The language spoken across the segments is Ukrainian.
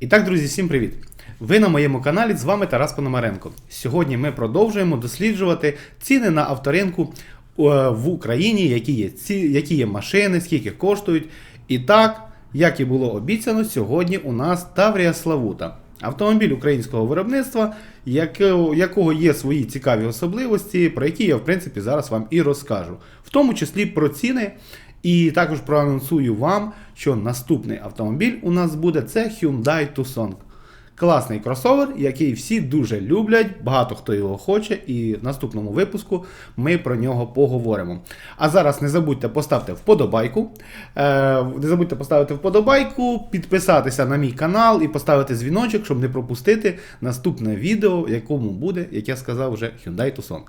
І так, друзі, всім привіт! Ви на моєму каналі, з вами Тарас Пономаренко. Сьогодні ми продовжуємо досліджувати ціни на авторинку е, в Україні, які є, ці, які є машини, скільки коштують. І так, як і було обіцяно, сьогодні у нас Таврія Славута. Автомобіль українського виробництва, яке- якого є свої цікаві особливості, про які я в принципі зараз вам і розкажу, в тому числі про ціни. І також проанонсую вам, що наступний автомобіль у нас буде це Hyundai Tucson. Класний кросовер, який всі дуже люблять, багато хто його хоче, і в наступному випуску ми про нього поговоримо. А зараз не забудьте поставити вподобайку. Е, не забудьте поставити вподобайку, підписатися на мій канал і поставити дзвіночок, щоб не пропустити наступне відео, в якому буде, як я сказав, вже Hyundai Tucson.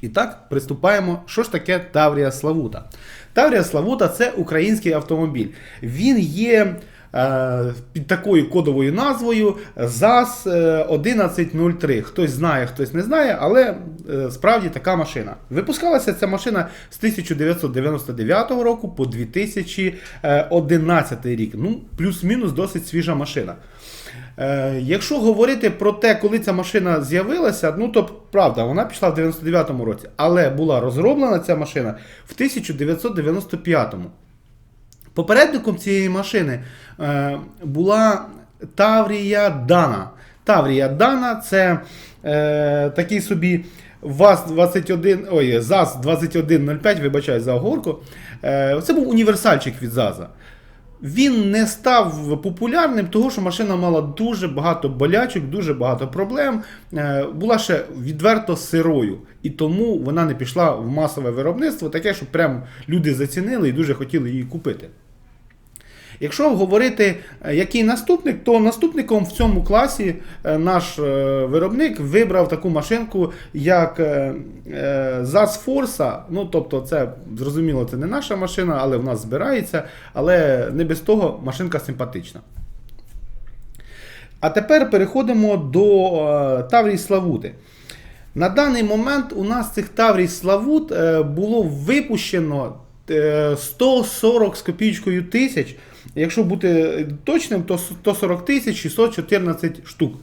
І так, приступаємо. Що ж таке Таврія Славута? Таврія Славута це український автомобіль. Він є е, під такою кодовою назвою ЗАЗ е, 1103. Хтось знає, хтось не знає, але е, справді така машина. Випускалася ця машина з 1999 року по 2011 рік. Ну, плюс-мінус досить свіжа машина. Е, якщо говорити про те, коли ця машина з'явилася, ну то правда, вона пішла в 99-му році, але була розроблена ця машина в 1995-му. Попередником цієї машини е, була Таврія Дана. Таврія Дана це е, такий собі ВАЗ-21, ой, ЗАЗ-2105, вибачаю за оговорку. Е, це був універсальчик від ЗАЗа. Він не став популярним, тому що машина мала дуже багато болячок, дуже багато проблем. Е, Була ще відверто сирою. І тому вона не пішла в масове виробництво, таке, що прям люди зацінили і дуже хотіли її купити. Якщо говорити, е, який наступник, то наступником в цьому класі е, наш е, виробник вибрав таку машинку, як е, Forza. Ну, тобто, це зрозуміло, це не наша машина, але в нас збирається. Але не без того машинка симпатична. А тепер переходимо до Таврії Славути. На даний момент у нас цих Таврій Славут було випущено 140 з копійкою тисяч. Якщо бути точним, то 140 тисяч 614 штук.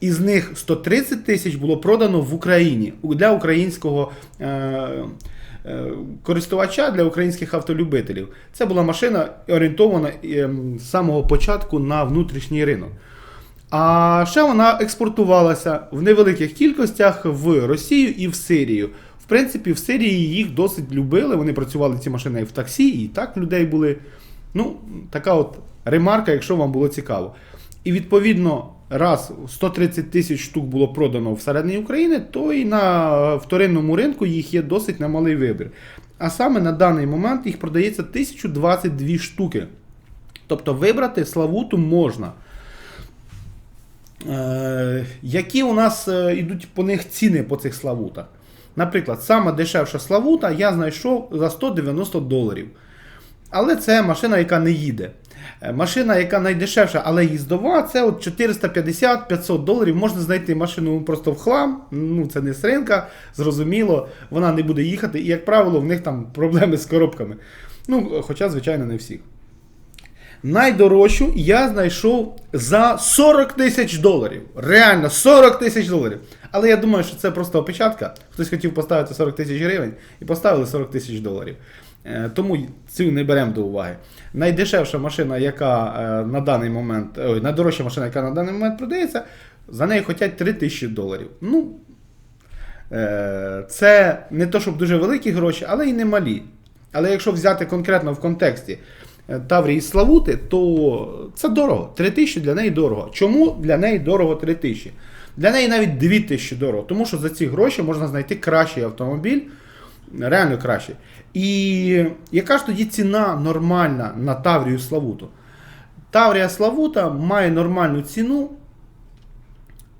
Із них 130 тисяч було продано в Україні для українського е, е, користувача, для українських автолюбителів. Це була машина орієнтована е, з самого початку на внутрішній ринок. А ще вона експортувалася в невеликих кількостях в Росію і в Сирію. В принципі, в Сирії їх досить любили. Вони працювали ці машини і в таксі, і так людей були. Ну, така от ремарка, якщо вам було цікаво. І відповідно, раз 130 тисяч штук було продано всередині України, то і на вторинному ринку їх є досить немалий вибір. А саме на даний момент їх продається 1022 штуки. Тобто вибрати Славуту можна. Е, які у нас е, йдуть по них ціни по цих славутах? Наприклад, сама дешевша славута я знайшов за 190 доларів. Але це машина, яка не їде. Е, Машина, яка найдешевша, але їздова, це от 450-500 доларів. Можна знайти машину просто в хлам. Ну, це не з ринка, зрозуміло, вона не буде їхати. І, як правило, в них там проблеми з коробками. Ну, хоча, звичайно, не всіх. Найдорожчу я знайшов за 40 тисяч доларів. Реально, 40 тисяч доларів. Але я думаю, що це просто опечатка. Хтось хотів поставити 40 тисяч гривень і поставили 40 тисяч доларів. Е, Тому цю не беремо до уваги. Найдешевша машина, яка е, на даний момент, ой, найдорожча машина, яка на даний момент продається, за неї хочуть 3 тисячі доларів. Ну, е, це не то, щоб дуже великі гроші, але і не малі. Але якщо взяти конкретно в контексті е, Таврії Славути, то це дорого. 3 тисячі для неї дорого. Чому для неї дорого 3 тисячі? Для неї навіть 2 тисячі дорого, тому що за ці гроші можна знайти кращий автомобіль, реально кращий. І яка ж тоді ціна нормальна на Таврію Славуту? Таврія Славута має нормальну ціну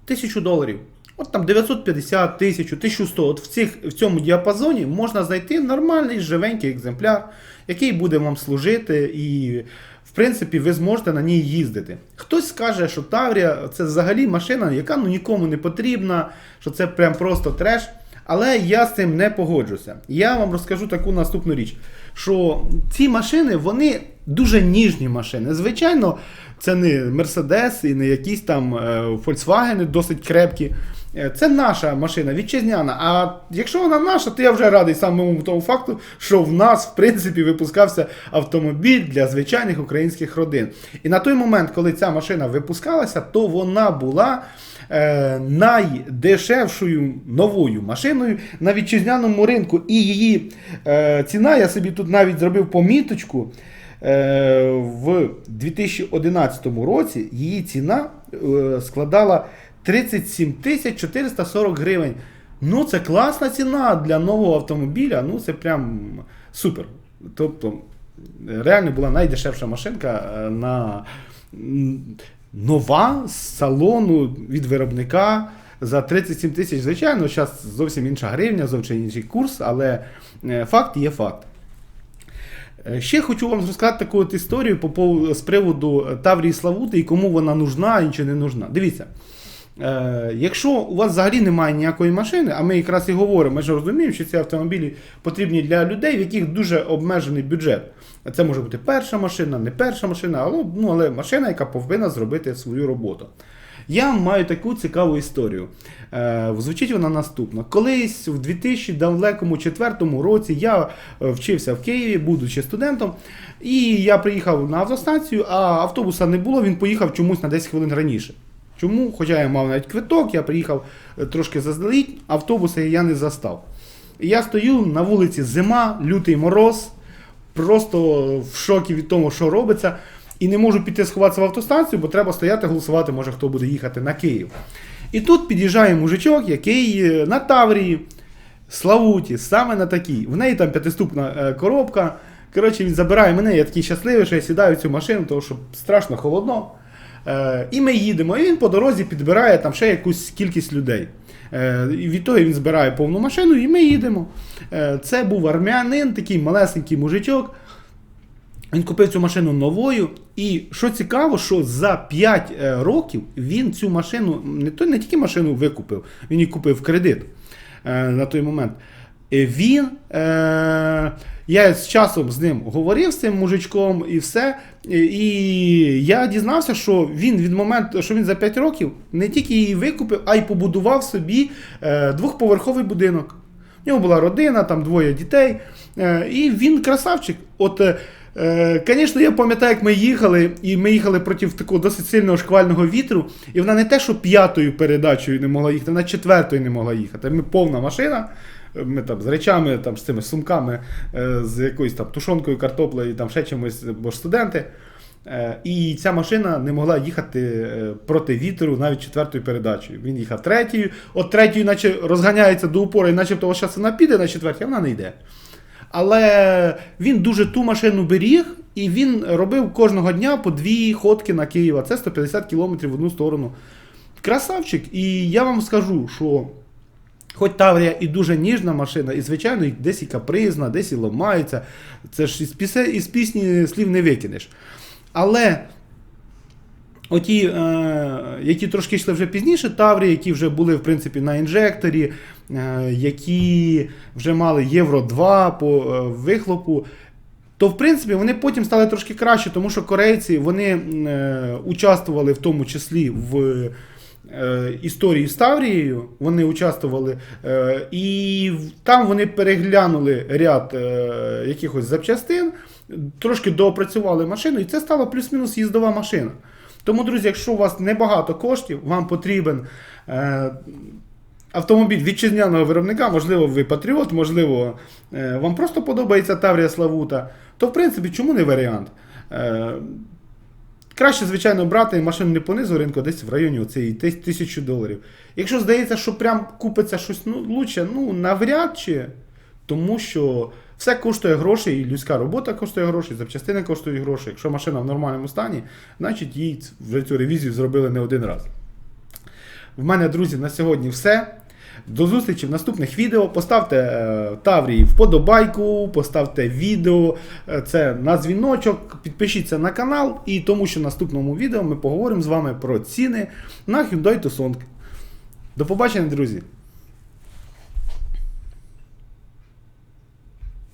1000 доларів. От там 950, 1000, 1100. От в, цих, в цьому діапазоні можна знайти нормальний живенький екземпляр, який буде вам служити, і, в принципі, ви зможете на ній їздити. Хтось скаже, що Таврія це взагалі машина, яка ну, нікому не потрібна, що це прям просто треш. Але я з цим не погоджуся. Я вам розкажу таку наступну річ, що ці машини вони дуже ніжні машини. Звичайно, це не Mercedes і не якісь там е, Volkswagen досить крепкі. Е, Це наша машина вітчизняна. А якщо вона наша, то я вже радий самому тому факту, що в нас, в принципі, випускався автомобіль для звичайних українських родин. І на той момент, коли ця машина випускалася, то вона була е, найдешевшою новою машиною на вітчизняному ринку. І її е, ціна, я собі тут навіть зробив поміточку. Е, в 2011 році її ціна е, складала 37 тисяч 440 гривень. Ну, це класна ціна для нового автомобіля. Ну, це прям супер. Тобто, реально була найдешевша машинка е, на нова з салону від виробника. За 37 тисяч, звичайно, зараз зовсім інша гривня, зовсім інший курс, але е, факт є факт. Е, Ще хочу вам розказати таку от історію по з приводу Таврії Славути і кому вона нужна і чи не нужна. Дивіться, якщо у вас взагалі немає ніякої машини, а ми якраз і говоримо, ми ж розуміємо, що ці автомобілі потрібні для людей, в яких дуже обмежений бюджет. Це може бути перша машина, не перша машина, але, ну, але машина, яка повинна зробити свою роботу. Я маю таку цікаву історію. Е, звучить вона наступно. Колись в 2004 році я е, вчився в Києві, будучи студентом, і я приїхав на автостанцію, а автобуса не було, він поїхав чомусь на 10 хвилин раніше. Чому? Хоча я мав навіть квиток, я приїхав е, трошки заздалегідь, автобуса я не застав. Я стою на вулиці зима, лютий мороз, просто в шокі від того, що робиться. І не можу піти сховатися в автостанцію, бо треба стояти голосувати, може хто буде їхати на Київ. І тут під'їжджає мужичок, який е, на Таврії, Славуті, саме на такій. В неї там п'ятиступна е, коробка. Коротше, він забирає мене, я такий щасливий, що я сідаю в цю машину, тому що страшно холодно. Е, і ми їдемо, і він по дорозі підбирає там ще якусь кількість людей. Е, і від того він збирає повну машину, і ми їдемо. Е, це був армянин, такий малесенький мужичок. Він купив цю машину новою, і що цікаво, що за 5 е, років він цю машину не то не тільки машину викупив, він її купив в кредит на той момент. Він, я з часом з ним говорив з цим мужичком і все. І я дізнався, що він від моменту, що він за 5 років не тільки її викупив, а й побудував собі е, двохповерховий будинок. У нього була родина, там двоє дітей. Е, і він красавчик. От, е, е, звісно, я пам'ятаю, як ми їхали, і ми їхали проти такого досить сильного шквального вітру, і вона не те, що п'ятою передачею не могла їхати, вона четвертою не могла їхати. Ми повна машина. Ми там з речами, там, з цими сумками, е, з якоюсь там тушонкою, картоплею, там ще чимось, бо ж студенти. Е, І ця машина не могла їхати е, проти вітру навіть четвертою передачею. Він їхав третьою, от третьою, наче розганяється до упору, і начебто ось зараз вона піде на четвертій, вона не йде. Але він дуже ту машину беріг, і він робив кожного дня по дві ходки на Києва. Це 150 кілометрів в одну сторону. Красавчик. І я вам скажу, що Хоч Таврія і дуже ніжна машина, і, звичайно, і десь і капризна, десь і ламається. Це ж із, пісе, із пісні слів не викинеш. Але оті, е, які трошки йшли вже пізніше, Таврії, які вже були, в принципі, на інжекторі, е, які вже мали Євро 2 по е, вихлопу. То, в принципі, вони потім стали трошки краще, тому що корейці вони е, участвували в тому числі в історії з Таврією. Вони участвували, е, і там вони переглянули ряд е, якихось запчастин, трошки доопрацювали машину, і це стала плюс-мінус їздова машина. Тому, друзі, якщо у вас небагато коштів, вам потрібен. Е, Автомобіль вітчизняного виробника, можливо, ви патріот, можливо, е, вам просто подобається Таврія Славута, то в принципі чому не варіант? Е, Краще, звичайно, брати машину не по низу ринку, десь в районі цієї тисячі доларів. Якщо здається, що прям купиться щось ну, лучше, ну навряд чи, тому що все коштує гроші, і людська робота коштує гроші, запчастини коштують гроші. Якщо машина в нормальному стані, значить їй вже цю ревізію зробили не один раз. В мене, друзі, на сьогодні все. До зустрічі в наступних відео. Поставте е, Таврії вподобайку, поставте відео, е, це на дзвіночок, підпишіться на канал, і тому що в наступному відео ми поговоримо з вами про ціни на Hyundai Tucson. До побачення, друзі!